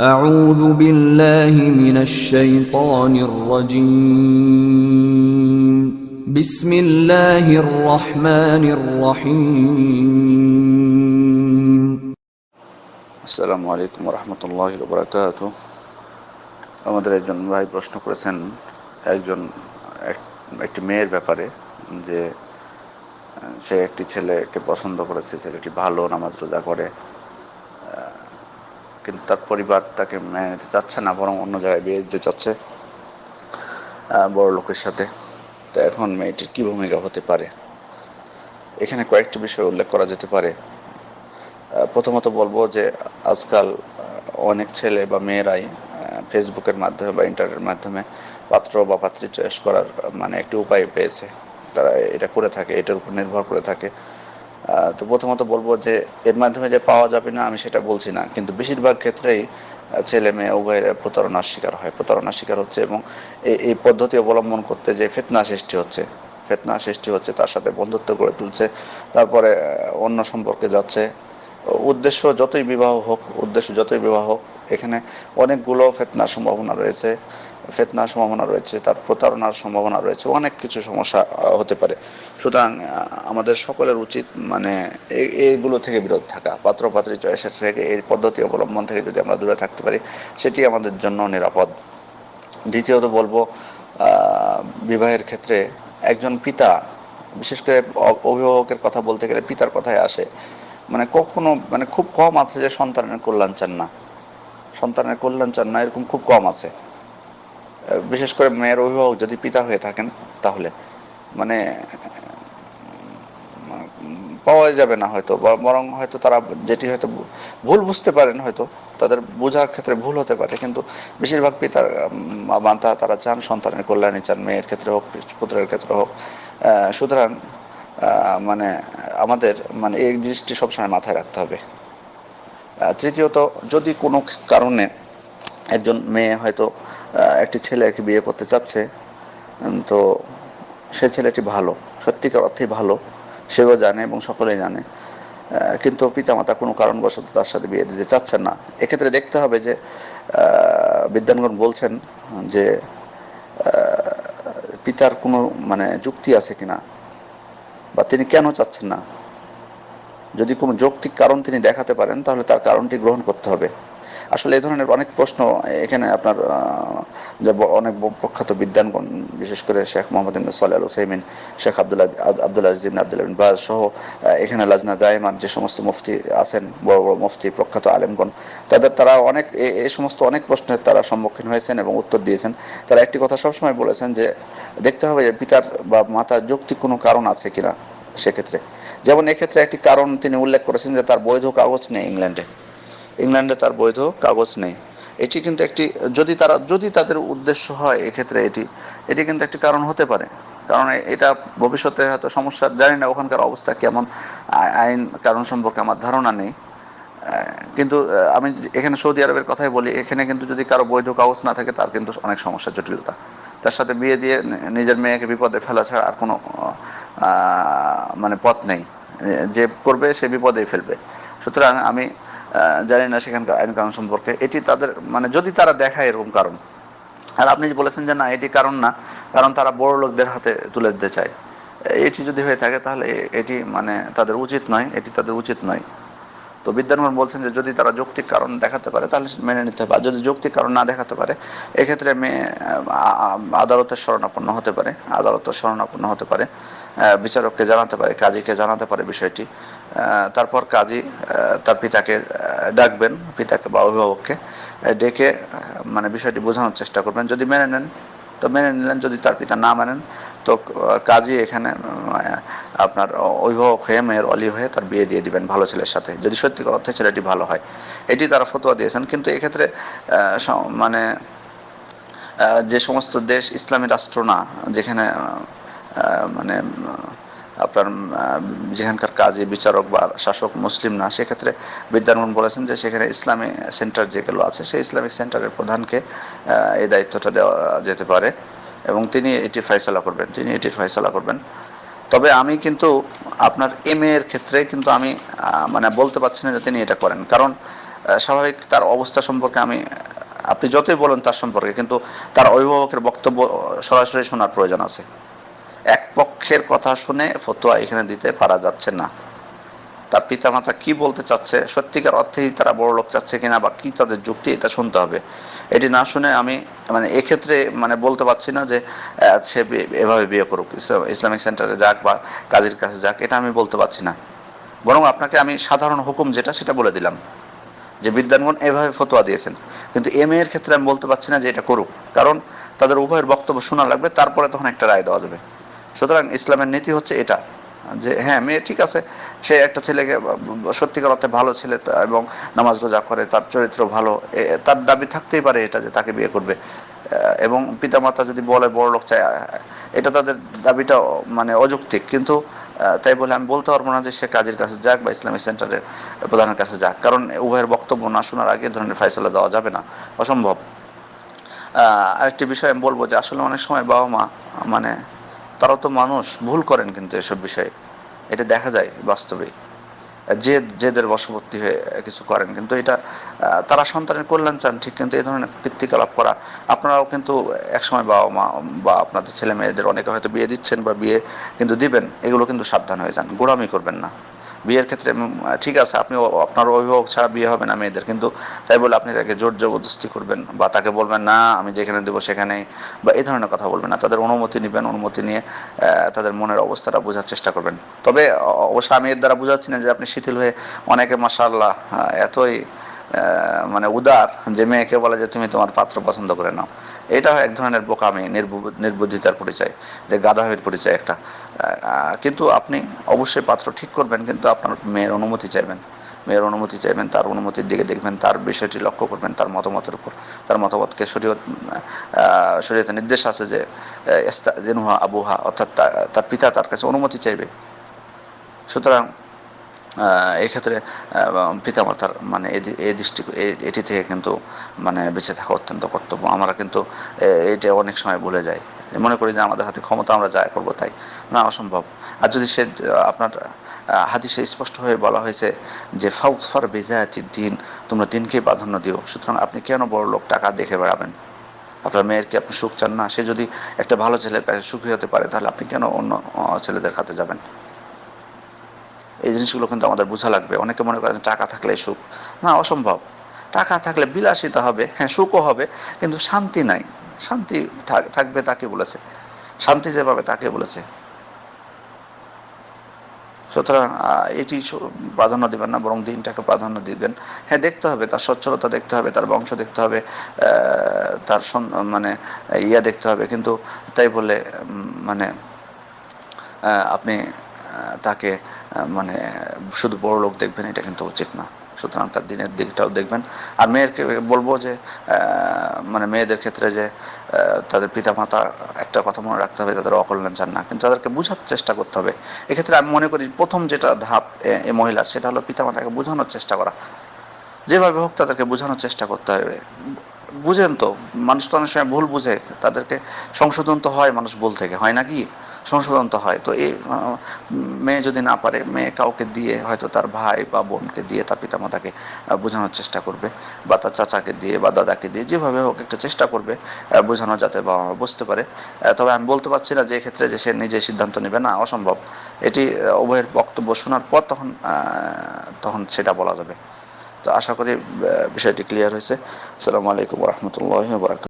أعوذ بالله من الشيطان الرجيم بسم الله الرحمن الرحيم আসসালামু আলাইকুম রহমতুল্লাহ বরাকাত আমাদের একজন ভাই প্রশ্ন করেছেন একজন এক- একটি মেয়ের ব্যাপারে যে আহ, সে একটি ছেলেকে পছন্দ করেছে ছেলেটি ভালো নামাজ রোজা করে আহ, কিন্তু তার পরিবার তাকে, মেনে নিতে চাচ্ছে না, বরং অন্য জায়গায় বিয়ে দিতে চাচ্ছে বড় লোকের সাথে। তো এখন মেয়েটির কী ভূমিকা হতে পারে? এখানে কয়েকটি বিষয় উল্লেখ করা যেতে পারে। প্রথমত বলব যে, আজকাল অনেক ছেলে বা মেয়েরাই ফেসবুকের মাধ্যমে বা ইন্টারনেটের মাধ্যমে পাত্র বা পাত্রী চয়েস করার মানে একটি উপায় পেয়েছে। তারা এটা করে থাকে, এটার উপর নির্ভর করে থাকে। তো প্রথমত বলব যে এর মাধ্যমে যে পাওয়া যাবে না, আমি সেটা বলছি না। কিন্তু বেশিরভাগ ক্ষেত্রেই ছেলে মেয়ে উভয়ের প্রতারণার শিকার হয়। প্রতারণার শিকার হচ্ছে এবং এই পদ্ধতি অবলম্বন করতে যে ফেতনা সৃষ্টি হচ্ছে, ফেতনা সৃষ্টি হচ্ছে, তার সাথে বন্ধুত্ব গড়ে তুলছে, তারপরে অন্য সম্পর্কে যাচ্ছে উদ্দেশ্য যতই বিবাহ হোক, উদ্দেশ্য যতই বিবাহ হোক, এখানে অনেকগুলো ফেতনার সম্ভাবনা রয়েছে। ফেতনার সম্ভাবনা রয়েছে, তার প্রতারণার সম্ভাবনা রয়েছে, অনেক কিছু সমস্যা হতে পারে। সুতরাং আমাদের সকলের উচিত মানে এই- এইগুলো থেকে বিরত থাকা পাত্র পাত্রী চয়েসের থেকে, এই পদ্ধতি অবলম্বন থেকে যদি আমরা দূরে থাকতে পারি, সেটি আমাদের জন্য নিরাপদ। দ্বিতীয়ত বলব বিবাহের ক্ষেত্রে একজন পিতা, বিশেষ করে অভিভাবকের কথা বলতে গেলে পিতার কথায় আসে। মানে কখনো মানে খুব কম আছে যে সন্তানের কল্যাণ চান না। সন্তানের কল্যাণ চান না এরকম খুব কম আছে। বিশেষ করে মেয়ের অভিভাবক যদি পিতা হয়ে থাকেন তাহলে। মানে পাওয়া যাবে না হয়তো বরং হয়তো তারা যেটি হয়তো ভুল বুঝতে পারেন হয়তো তাদের বোঝার ক্ষেত্রে ভুল হতে পারে। কিন্তু বেশিরভাগ পিতার উম, বা মাতা তারা চান সন্তানের কল্যাণী চান মেয়ের ক্ষেত্রে হোক পুত্রের ক্ষেত্রে হোক। সুতরাং মানে আমাদের মানে এই জিনিসটি সবসময় মাথায় রাখতে হবে। তৃতীয়ত, যদি কোনো কারণে একজন মেয়ে হয়তো একটি ছেলেকে বিয়ে করতে চাচ্ছে তো সে ছেলেটি ভালো, সত্যিকার অর্থেই ভালো, সেও জানে এবং সকলেই জানে। কিন্তু পিতামাতা কোনো কারণবশত তার সাথে বিয়ে দিতে চাচ্ছেন না। এক্ষেত্রে দেখতে হবে যে বিদ্যানগণ বলছেন যে পিতার কোনো মানে যুক্তি আছে কিনা। বা তিনি কেন চাচ্ছেন না? যদি কোনো যৌক্তিক কারণ তিনি দেখাতে পারেন, তাহলে তার কারণটি গ্রহণ করতে হবে। আসলে এই ধরনের অনেক প্রশ্ন এখানে আপনার যে অনেক প্রখ্যাত বিদ্যানগণ বিশেষ করে শেখ মোহাম্মদ সাল্লাহ আল হুসাইমিন শেখ আবদুল্লাহ আব্দুল আজিজ ইবনে আব্দুল্লাহ বাজ সহ এখানে লাজনা দায়মান যে সমস্ত মুফতি আছেন, বড় বড় মুফতি, প্রখ্যাত আলেমগণ, তাদের তারা অনেক এই সমস্ত অনেক প্রশ্নের তারা সম্মুখীন হয়েছেন এবং উত্তর দিয়েছেন। তারা একটি কথা সবসময় বলেছেন যে, দেখতে হবে যে পিতার বা মাতার যৌক্তিক কোনো কারণ আছে কিনা সেক্ষেত্রে। যেমন এক্ষেত্রে একটি কারণ তিনি উল্লেখ করেছেন যে তার বৈধ কাগজ নেই ইংল্যান্ডে। ইংল্যান্ডে তার বৈধ কাগজ নেই। এটি কিন্তু একটি, যদি তারা, যদি তাদের উদ্দেশ্য হয় এক্ষেত্রে এটি এটি কিন্তু একটি কারণ হতে পারে। কারণ এটা ভবিষ্যতে হয়তো সমস্যা, জানি না ওখানকার অবস্থা কেমন আইন, কারণ সম্পর্কে আমার ধারণা নেই। কিন্তু আমি এখানে সৌদি আরবের কথাই বলি, এখানে কিন্তু যদি কারও বৈধ কাগজ না থাকে তার কিন্তু অনেক সমস্যা জটিলতা। তার সাথে বিয়ে দিয়ে নিজের মেয়েকে বিপদে ফেলা ছাড়া আর কোনো মানে পথ নেই। যে করবে সে বিপদেই ফেলবে। সুতরাং আমি জানি না সেখানকার আইন কানুন সম্পর্কে। এটি তাদের মানে যদি তারা দেখায় এরকম কারণ। আর আপনি যে বলেছেন যে না, এটি কারণ না, কারণ তারা বড় লোকদের হাতে তুলে দিতে চায়। এটি যদি হয়ে থাকে তাহলে এটি মানে তাদের উচিত নয়, এটি তাদের উচিত নয়। তো বিদ্যানগণ বলছেন যে যদি তারা যৌক্তিক কারণ দেখাতে পারে, তাহলে মেনে নিতে হবে। আর যদি যৌক্তিক কারণ না দেখাতে পারে, এক্ষেত্রে মেয়ে আদালতের শরণাপন্ন হতে পারে। আদালতের শরণাপন্ন হতে পারে। বিচারককে জানাতে পারে, কাজীকে জানাতে পারে বিষয়টি। তারপর কাজী তার পিতাকে ডাকবেন, পিতাকে বা অভিভাবককে ডেকে মানে বিষয়টি বোঝানোর চেষ্টা করবেন। যদি মেনে নেন, তো মেনে নিলেন, যদি তার পিতা না মানেন, তো কাজী এখানে আপনার অভিভাবক হয়ে, মেয়ের অলি হয়ে তার বিয়ে দিয়ে দিবেন ভালো ছেলের সাথে। যদি সত্যিকার অর্থে ছেলেটি ভালো হয়। এটি তারা ফতোয়া দিয়েছেন, কিন্তু এক্ষেত্রে মানে যে সমস্ত দেশ ইসলামী রাষ্ট্র না, যেখানে মানে আপনার যেখানকার কাজী, বিচারক বা শাসক মুসলিম না, সেক্ষেত্রে বিদ্যানগণ বলেছেন যে সেখানে ইসলামী সেন্টার যেগুলো আছে, সেই ইসলামিক সেন্টারের প্রধানকে এই দায়িত্বটা দেওয়া যেতে পারে এবং তিনি এটি ফয়সলা করবেন, তিনি এটির ফয়সলা করবেন। তবে আমি কিন্তু আপনার এম এর ক্ষেত্রে কিন্তু আমি মানে বলতে পারছি না যে তিনি এটা করেন। কারণ স্বাভাবিক তার অবস্থা সম্পর্কে আমি, আপনি যতই বলেন তার সম্পর্কে, কিন্তু তার অভিভাবকের বক্তব্য সরাসরি শোনার প্রয়োজন আছে। পক্ষের কথা শুনে ফতোয়া এখানে দিতে পারা যাচ্ছে না। তার পিতামাতা কি বলতে চাচ্ছে? সত্যিকার অর্থেই তারা বড় লোক চাচ্ছে কিনা বা কি তাদের যুক্তি? এটা শুনতে হবে। এটি না শুনে আমি মানে এক্ষেত্রে মানে বলতে পারছি না যে সে এভাবে বিয়ে করুক। ইসলামিক সেন্টারে যাক বা কাজের কাছে যাক, এটা আমি বলতে পারছি না। বরং আপনাকে আমি সাধারণ হুকুম যেটা, সেটা বলে দিলাম যে বিদ্যানগণ এভাবে ফতোয়া দিয়েছেন। কিন্তু এম এর ক্ষেত্রে আমি বলতে পারছি না যে এটা করুক। কারণ তাদের উভয়ের বক্তব্য শোনা লাগবে, তারপরে তখন একটা রায় দেওয়া যাবে। সুতরাং ইসলামের নীতি হচ্ছে এটা, যে হ্যাঁ মেয়ে ঠিক আছে, সে একটা ছেলেকে সত্যিকার অর্থে ভালো ছেলে এবং নামাজ রোজা করে, তার চরিত্র ভালো তার দাবি থাকতেই পারে এটা যে তাকে বিয়ে করবে। এবং পিতামাতা যদি বলে বড় লোক চায় এটা তাদের দাবিটা মানে অযৌক্তিক, কিন্তু তাই বলে আমি বলতে পারব না যে সে কাজের কাছে যাক বা ইসলামিক সেন্টারের প্রধানের কাছে যাক, কারণ উভয়ের বক্তব্য না শোনার আগে ধরনের ফয়সলা দেওয়া যাবে না, অসম্ভব। আরেকটি বিষয় আমি বলব যে আসলে অনেক সময় বাবা মা মানে তারাও তো মানুষ, ভুল করেন কিন্তু এসব বিষয়ে। এটা দেখা যায় বাস্তবে। যে জেদের বশবর্তী হয়ে কিছু করেন কিন্তু এটা তারা সন্তানের কল্যাণ চান, ঠিক কিন্তু এই ধরনের কৃত্তিকলাপ করা। আপনারাও কিন্তু একসময় বাবা মা বা আপনাদের ছেলে মেয়েদের অনেকে হয়তো বিয়ে দিচ্ছেন বা বিয়ে কিন্তু দিবেন, এগুলো কিন্তু সাবধান হয়ে যান, গোড়ামি করবেন না। বিয়ের ক্ষেত্রে ঠিক আছে আপনি আপনার অভিভাবক ছাড়া বিয়ে হবে না মেয়েদের, কিন্তু তাই বলে আপনি তাকে জোর জবরদস্তি করবেন বা তাকে বলবেন, না, আমি যেখানে দেবো সেখানে, বা এই ধরনের কথা বলবেন না। তাদের অনুমতি নেবেন, অনুমতি নিয়ে তাদের মনের অবস্থাটা বোঝার চেষ্টা করবেন। তবে অবশ্য আমি এর দ্বারা বোঝাচ্ছি না যে আপনি শিথিল হয়ে অনেকে মাসাল্লাহ এতই মানে উদার, যে মেয়েকে বলে যে তুমি তোমার পাত্র পছন্দ করে নাও। এটা এক ধরনের বোকামি, নির্বু- নির্বুদ্ধিতার পরিচয়, যে গাধাহের পরিচয় একটা। কিন্তু আপনি অবশ্যই পাত্র ঠিক করবেন, কিন্তু আপনার মেয়ের অনুমতি চাইবেন। মেয়ের অনুমতি চাইবেন, তার অনুমতির দিকে দেখবেন, তার বিষয়টি লক্ষ্য করবেন, তার মতামতের উপর, তার মতামতকে শরীয়ত শরীয়তে নির্দেশ আছে যে জেনুহা আবুহা, অর্থাৎ তার পিতা তার কাছে অনুমতি চাইবে। সুতরাং আহ, এই ক্ষেত্রে আহ, পিতামাতার মানে এই দৃষ্টি এটি থেকে কিন্তু মানে বেঁচে থাকা অত্যন্ত কর্তব্য। আমরা কিন্তু এটা অনেক সময় ভুলে যাই। মনে করি যে আমাদের হাতে ক্ষমতা আমরা যা করব তাই। না অসম্ভব। আর যদি সে আপনার হাদিসে স্পষ্ট হয়ে বলা হয়েছে যে ফাউফার বেজায়াতি দিন তোমরা দিনকে প্রাধান্য দিও। সুতরাং আপনি কেন বড় লোক? টাকা দেখে বেড়াবেন। আপনার মেয়ের কি আপনি সুখ চান? না সে যদি একটা ভালো ছেলের কাছে সুখী হতে পারে তাহলে আপনি কেন অন্য ছেলেদের কাছে যাবেন? এই জিনিসগুলো কিন্তু আমাদের বোঝা লাগবে। অনেকে মনে করেন টাকা থাকলে সুখ। না, অসম্ভব। টাকা থাকলে বিলাসিতা হবে হ্যাঁ সুখও হবে, কিন্তু শান্তি নাই। শান্তি থাক- থাকবে তাকে বলেছে। শান্তি যে পাবে তাকে বলেছে। সুতরাং এটি প্রাধান্য দিবেন না, বরং দিনটাকে প্রাধান্য দিবেন। হ্যাঁ দেখতে হবে, তার সচ্ছলতা দেখতে হবে, তার বংশ দেখতে হবে তার মানে ইয়া দেখতে হবে। কিন্তু তাই বলে মানে আপনি তাকে মানে শুধু বড় লোক দেখবেন, এটা কিন্তু উচিত না। সুতরাং তার দিনের দিকটাও দেখবেন। আর মেয়েরকে বলব যে মানে মেয়েদের ক্ষেত্রে যে তাদের পিতামাতা, একটা কথা মনে রাখতে হবে, তাদের অকল্যাণ চান না, কিন্তু তাদেরকে বোঝার চেষ্টা করতে হবে। এক্ষেত্রে আমি মনে করি, প্রথম যেটা ধাপ এ মহিলার, সেটা হলো পিতামাতাকে বোঝানোর চেষ্টা করা। যেভাবে হোক তাদেরকে বোঝানোর চেষ্টা করতে হবে। বুঝেন তো, মানুষ তো অনেক সময় ভুল বুঝে, তাদেরকে সংশোধন তো হয় মানুষ ভুল থেকে, হয় নাকি? সংশোধন তো হয়। তো এই মেয়ে যদি না পারে, মেয়ে কাউকে দিয়ে হয়তো তার ভাই বা বোনকে দিয়ে তার পিতামাতাকে বোঝানোর চেষ্টা করবে, বা তার চাচাকে দিয়ে বা দাদাকে দিয়ে যেভাবে হোক একটা চেষ্টা করবে বোঝানো যাতে বাবা মা বুঝতে পারে। তবে আমি বলতে পারছি না যে এক্ষেত্রে যে সে নিজে সিদ্ধান্ত নেবে, না, অসম্ভব। এটি উভয়ের বক্তব্য শোনার পর তখন তখন সেটা বলা যাবে। তো আশা করি বিষয়টি ক্লিয়ার হয়েছে। আসসালামু আলাইকুম রহমতুল্লাহ বরাকাত